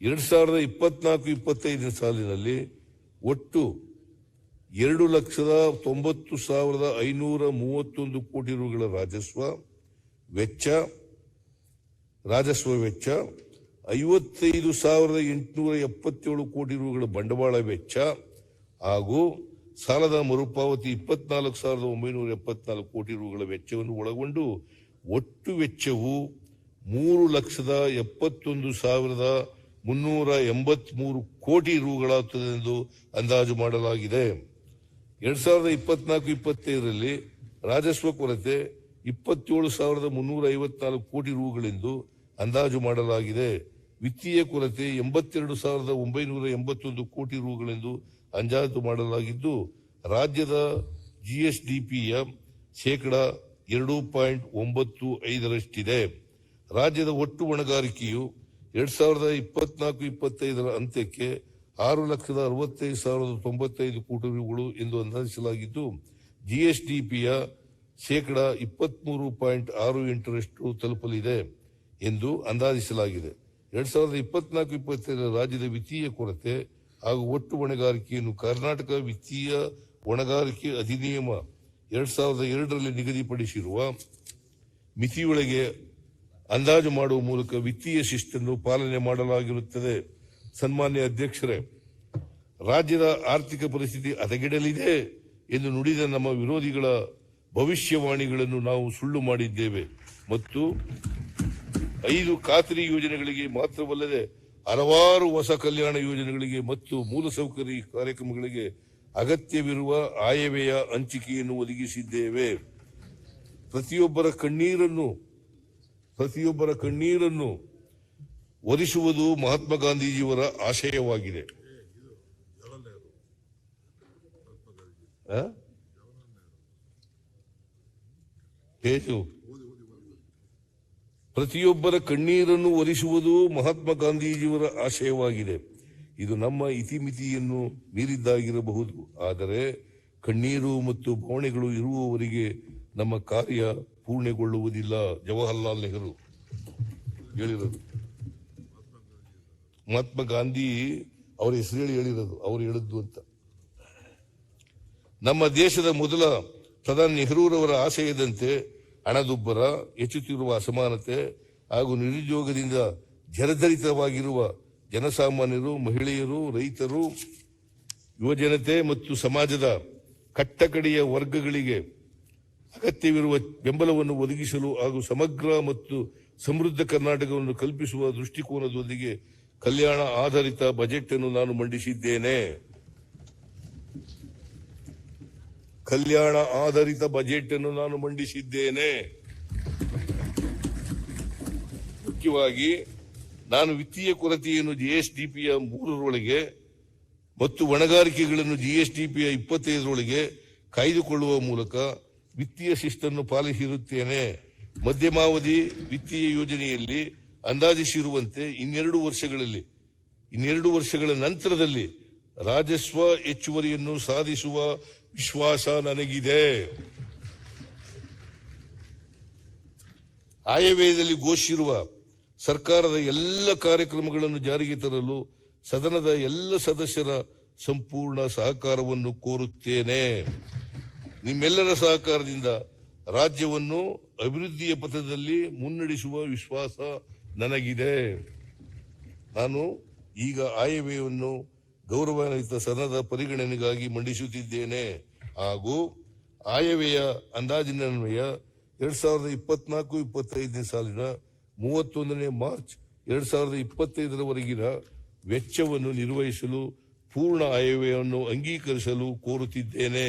ಎರಡ್ ಸಾವಿರದ ಇಪ್ಪತ್ನಾಲ್ಕು, ಇಪ್ಪತ್ತೈದನೇ ಸಾಲಿನಲ್ಲಿ ಒಟ್ಟು ಎರಡು ಲಕ್ಷದ ತೊಂಬತ್ತು ಸಾವಿರದ ಐನೂರ ಮೂವತ್ತೊಂದು ಕೋಟಿ ರುಗಳ ರಾಜಸ್ವ ವೆಚ್ಚ ರಾಜಸ್ವ ವೆಚ್ಚ, ಐವತ್ತೈದು ಸಾವಿರದ ಎಂಟುನೂರ ಎಪ್ಪತ್ತೇಳು ಕೋಟಿ ರುಗಳ ಬಂಡವಾಳ ವೆಚ್ಚ ಹಾಗೂ ಸಾಲದ ಮರುಪಾವತಿ ಇಪ್ಪತ್ನಾಲ್ಕು ಸಾವಿರದ ಒಂಬೈನೂರ ಎಪ್ಪತ್ನಾಲ್ಕು ಕೋಟಿ ರುಗಳ ವೆಚ್ಚವನ್ನು ಒಳಗೊಂಡು ಒಟ್ಟು ವೆಚ್ಚವು ಮೂರು ಲಕ್ಷದ ಎಪ್ಪತ್ತೊಂದು ಸಾವಿರದ ಮುನ್ನೂರ ಎಂಬತ್ಮೂರು ಕೋಟಿ ರುಗಳಾಗುತ್ತದೆ ಎಂದು ಅಂದಾಜು ಮಾಡಲಾಗಿದೆ. ಎರಡ್ ಸಾವಿರದ ಇಪ್ಪತ್ನಾಲ್ಕು, ಇಪ್ಪತ್ತೈದರಲ್ಲಿ ರಾಜಸ್ವ ಕೊರತೆ ಇಪ್ಪತ್ತೇಳು ಸಾವಿರದ ಮುನ್ನೂರ ಐವತ್ನಾಲ್ಕು ಕೋಟಿ ರೂಗಳೆಂದು ಅಂದಾಜು ಮಾಡಲಾಗಿದೆ. ವಿತ್ತೀಯ ಕೊರತೆ ಎಂಬತ್ತೆರಡು ಸಾವಿರದ ಒಂಬೈನೂರ ಎಂಬತ್ತೊಂದು ಕೋಟಿ ರೂಗಳೆಂದು ಅಂದಾಜು ಮಾಡಲಾಗಿದ್ದು, ರಾಜ್ಯದ ಜಿಎಸ್ಡಿಪಿಯ ಶೇಕಡ ಎರಡು ಪಾಯಿಂಟ್ ಒಂಬತ್ತು ಐದರಷ್ಟಿದೆ. ರಾಜ್ಯದ ಒಟ್ಟು ಹೊಣೆಗಾರಿಕೆಯು ಎರಡ್ ಸಾವಿರದ ಇಪ್ಪತ್ನಾಲ್ಕು, ಇಪ್ಪತ್ತೈದರ ಅಂತ್ಯಕ್ಕೆ ಆರು ಲಕ್ಷದ ಅರವತ್ತೈದು ಸಾವಿರದ ತೊಂಬತ್ತೈದು ಕೋಟಿ ರುಗಳು ಎಂದು ಅಂದಾಜಿಸಲಾಗಿದ್ದು ಜಿಎಸ್ಡಿಪಿಯ ಶೇಕಡ ಇಪ್ಪತ್ಮೂರು ಪಾಯಿಂಟ್ ಆರು ಎಂಟರಷ್ಟು ತಲುಪಲಿದೆ ಎಂದು ಅಂದಾಜಿಸಲಾಗಿದೆ. ಎರಡ್ ಸಾವಿರದ ಇಪ್ಪತ್ನಾಲ್ಕು, ಇಪ್ಪತ್ತೈದರ ರಾಜ್ಯದ ವಿತ್ತೀಯ ಕೊರತೆ ಹಾಗೂ ಒಟ್ಟು ಹೊಣೆಗಾರಿಕೆಯನ್ನು ಕರ್ನಾಟಕ ವಿತ್ತೀಯ ಹೊಣೆಗಾರಿಕೆ ಅಧಿನಿಯಮ ಎರಡ್ ಸಾವಿರದ ಎರಡರಲ್ಲಿ ನಿಗದಿಪಡಿಸಿರುವ ಮಿತಿಯೊಳಗೆ ಅಂದಾಜು ಮಾಡುವ ಮೂಲಕ ವಿತ್ತೀಯ ಶಿಸ್ತನ್ನು ಪಾಲನೆ ಮಾಡಲಾಗಿರುತ್ತದೆ. ಸನ್ಮಾನ್ಯ ಅಧ್ಯಕ್ಷರೇ, ರಾಜ್ಯದ ಆರ್ಥಿಕ ಪರಿಸ್ಥಿತಿ ಹದಗೆಡಲಿದೆ ಎಂದು ನುಡಿದ ನಮ್ಮ ವಿರೋಧಿಗಳ ಭವಿಷ್ಯವಾಣಿಗಳನ್ನು ನಾವು ಸುಳ್ಳು ಮಾಡಿದ್ದೇವೆ. ಮತ್ತು ಐದು ಖಾತ್ರಿ ಯೋಜನೆಗಳಿಗೆ ಮಾತ್ರವಲ್ಲದೆ ಹಲವಾರು ಹೊಸ ಕಲ್ಯಾಣ ಯೋಜನೆಗಳಿಗೆ ಮತ್ತು ಮೂಲಸೌಕರ್ಯ ಕಾರ್ಯಕ್ರಮಗಳಿಗೆ ಅಗತ್ಯವಿರುವ ಆಯವ್ಯಯ ಹಂಚಿಕೆಯನ್ನು ಒದಗಿಸಿದ್ದೇವೆ. ಪ್ರತಿಯೊಬ್ಬರ ಕಣ್ಣೀರನ್ನು ಪ್ರತಿಯೊಬ್ಬರ ಕಣ್ಣೀರನ್ನು ಒರೆಸುವುದು ಮಹಾತ್ಮ ಗಾಂಧೀಜಿಯವರ ಆಶಯವಾಗಿದೆ. ಪ್ರತಿಯೊಬ್ಬರ ಕಣ್ಣೀರನ್ನು ಒರೆಸುವುದು ಮಹಾತ್ಮ ಗಾಂಧೀಜಿಯವರ ಆಶಯವಾಗಿದೆ. ಇದು ನಮ್ಮ ಇತಿಮಿತಿಯನ್ನು ಮೀರಿದ್ದಾಗಿರಬಹುದು. ಆದರೆ ಕಣ್ಣೀರು ಮತ್ತು ಭಾವನೆಗಳು ಇರುವವರೆಗೆ ನಮ್ಮ ಕಾರ್ಯ ಪೂರ್ಣಗೊಳ್ಳುವುದಿಲ್ಲ. ಜವಾಹರ್ಲಾಲ್ ನೆಹರು ಹೇಳಿರೋದು. ಮಹಾತ್ಮ ಗಾಂಧಿ ಅವರ ಹೆಸರು ಹೇಳಿ ಹೇಳಿರೋದು. ಅವರು ಹೇಳಿದ್ದು ಅಂತ. ನಮ್ಮ ದೇಶದ ಮೊದಲ ಪ್ರಧಾನಿ ನೆಹರೂರವರ ಆಶಯದಂತೆ ಹಣದುಬ್ಬರ, ಹೆಚ್ಚುತ್ತಿರುವ ಅಸಮಾನತೆ ಹಾಗೂ ನಿರುದ್ಯೋಗದಿಂದ ಜರಧರಿತವಾಗಿರುವ ಜನಸಾಮಾನ್ಯರು, ಮಹಿಳೆಯರು, ರೈತರು, ಯುವಜನತೆ ಮತ್ತು ಸಮಾಜದ ಕಟ್ಟಕಡೆಯ ವರ್ಗಗಳಿಗೆ ಅಗತ್ಯವಿರುವ ಬೆಂಬಲವನ್ನು ಒದಗಿಸಲು ಹಾಗೂ ಸಮಗ್ರ ಮತ್ತು ಸಮೃದ್ಧ ಕರ್ನಾಟಕವನ್ನು ಕಲ್ಪಿಸುವ ದೃಷ್ಟಿಕೋನದೊಂದಿಗೆ ಕಲ್ಯಾಣ ಆಧಾರಿತ ಬಜೆಟ್ ಅನ್ನು ನಾನು ಮಂಡಿಸಿದ್ದೇನೆ. ಕಲ್ಯಾಣ ಆಧಾರಿತ ಬಜೆಟ್ ಅನ್ನು ನಾನು ಮಂಡಿಸಿದ್ದೇನೆ. ಮುಖ್ಯವಾಗಿ ನಾನು ವಿತ್ತೀಯ ಕೊರತೆಯನ್ನು ಜಿಎಸ್ಡಿಪಿಯ ಮೂರರೊಳಗೆ ಮತ್ತು ಹೊಣೆಗಾರಿಕೆಗಳನ್ನು ಜಿಎಸ್ಡಿಪಿಯ ಇಪ್ಪತ್ತೈದರೊಳಗೆ ಕಾಯ್ದುಕೊಳ್ಳುವ ಮೂಲಕ ವಿತ್ತೀಯ ಶಿಸ್ತನ್ನು ಪಾಲಿಸಿರುತ್ತೇನೆ. ಮಧ್ಯಮಾವಧಿ ವಿತ್ತೀಯ ಯೋಜನೆಯಲ್ಲಿ ಅಂದಾಜಿಸಿರುವಂತೆ ಇನ್ನೆರಡು ವರ್ಷಗಳಲ್ಲಿ, ಇನ್ನೆರಡು ವರ್ಷಗಳ ನಂತರದಲ್ಲಿ ರಾಜಸ್ವ ಹೆಚ್ಚುವರಿಯನ್ನು ಸಾಧಿಸುವ ವಿಶ್ವಾಸ ನನಗಿದೆ. ಆಯವ್ಯಯದಲ್ಲಿ ಘೋಷಿಸಿರುವ ಸರ್ಕಾರದ ಎಲ್ಲ ಕಾರ್ಯಕ್ರಮಗಳನ್ನು ಜಾರಿಗೆ ತರಲು ಸದನದ ಎಲ್ಲ ಸದಸ್ಯರ ಸಂಪೂರ್ಣ ಸಹಕಾರವನ್ನು ಕೋರುತ್ತೇನೆ. ನಿಮ್ಮೆಲ್ಲರ ಸಹಕಾರದಿಂದ ರಾಜ್ಯವನ್ನು ಅಭಿವೃದ್ಧಿಯ ಪಥದಲ್ಲಿ ಮುನ್ನಡೆಸುವ ವಿಶ್ವಾಸ ನನಗಿದೆ. ನಾನು ಈಗ ಆಯವ್ಯವನ್ನು ಗೌರವಾನ್ವಿತ ಸದನದ ಪರಿಗಣನೆಗಾಗಿ ಮಂಡಿಸುತ್ತಿದ್ದೇನೆ. ಹಾಗೂ ಆಯವ್ಯಯ, ಅಂದಾಜಿನನ್ವಯ ಎರಡ್ ಸಾವಿರದ ಇಪ್ಪತ್ನಾಲ್ಕು ಇಪ್ಪತ್ತೈದನೇ ಸಾಲಿನ ಮೂವತ್ತೊಂದನೇ ಮಾರ್ಚ್ ಎರಡ್ ಸಾವಿರದ ಇಪ್ಪತ್ತೈದರವರೆಗಿನ ವೆಚ್ಚವನ್ನು ನಿರ್ವಹಿಸಲು ಪೂರ್ಣ ಆಯವ್ಯವನ್ನು ಅಂಗೀಕರಿಸಲು ಕೋರುತ್ತಿದ್ದೇನೆ.